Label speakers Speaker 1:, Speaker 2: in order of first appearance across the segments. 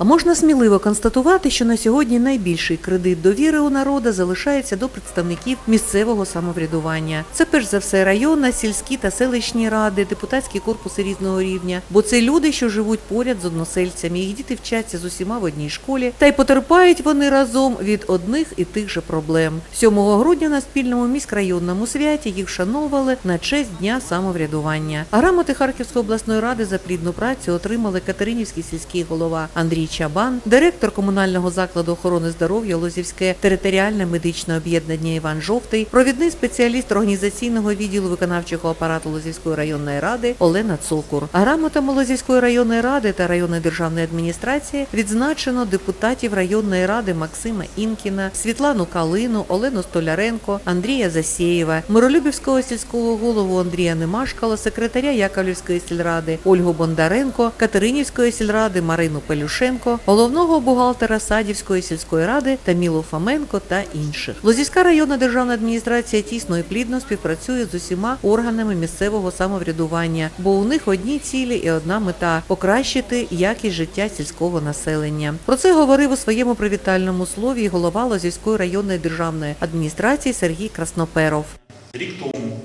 Speaker 1: А можна сміливо констатувати, що на сьогодні найбільший кредит довіри у народа залишається до представників місцевого самоврядування. Це перш за все районна, сільські та селищні ради, депутатські корпуси різного рівня. Бо це люди, що живуть поряд з односельцями. Їх діти вчаться з усіма в одній школі, та й потерпають вони разом від одних і тих же проблем. 7 грудня на спільному міськрайонному святі їх вшановували на честь дня самоврядування. А грамоти Харківської обласної ради за плідну працю отримали Катеринівський сільський голова Андрій Чабан, директор комунального закладу охорони здоров'я Лозівське територіальне медичне об'єднання Іван Жовтий, провідний спеціаліст організаційного відділу виконавчого апарату Лозівської районної ради Олена Цокур. Грамотами Лозівської районної ради та районної державної адміністрації відзначено депутатів районної ради Максима Інкіна, Світлану Калину, Олену Столяренко, Андрія Засєєва, Миролюбівського сільського голову Андрія Немашкала, секретаря Яковлівської сільради Ольгу Бондаренко, Катеринівської сільради Марину Пелюшенко, головного бухгалтера Садівської сільської ради Тамілу Фоменко та інших. Лозівська районна державна адміністрація тісно і плідно співпрацює з усіма органами місцевого самоврядування, бо у них одні цілі і одна мета покращити якість життя сільського населення. Про це говорив у своєму привітальному слові голова Лозівської районної державної адміністрації Сергій Красноперов.
Speaker 2: Рік тому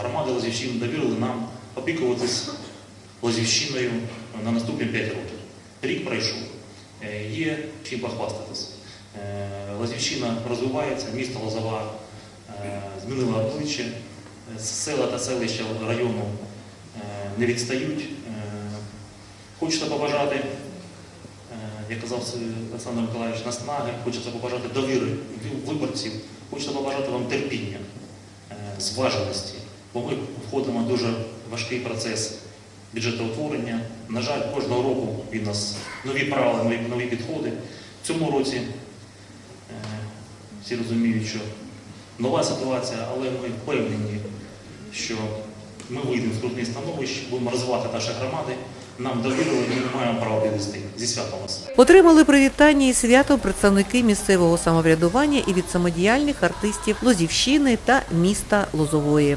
Speaker 2: громади Лозівщини довірили нам опікуватись Лозівщиною на наступні 5 років. Рік пройшов. Е, Є чим похвастатись. Е, Лозівщина розвивається, місто Лозова е, змінило обличчя, села та селища району не відстають. Хочеться побажати, як казав Олександр Миколаївич, наснаги, хочеться побажати довіри виборців, хочеться побажати вам терпіння зваженості, бо ми входимо в дуже важкий процес бюджетоутворення. На жаль, кожного року він нас нові правила, нові, нові підходи. В цьому році е, всі розуміють, що нова ситуація, але ми впевнені, що ми вийдемо з крутних становищ, будемо розвивати наші громади. Нам довірили, ми маємо право підвести. Зі святом вас.
Speaker 1: Отримали привітання і свято представники місцевого самоврядування і від самодіяльних артистів Лозівщини та міста Лозової.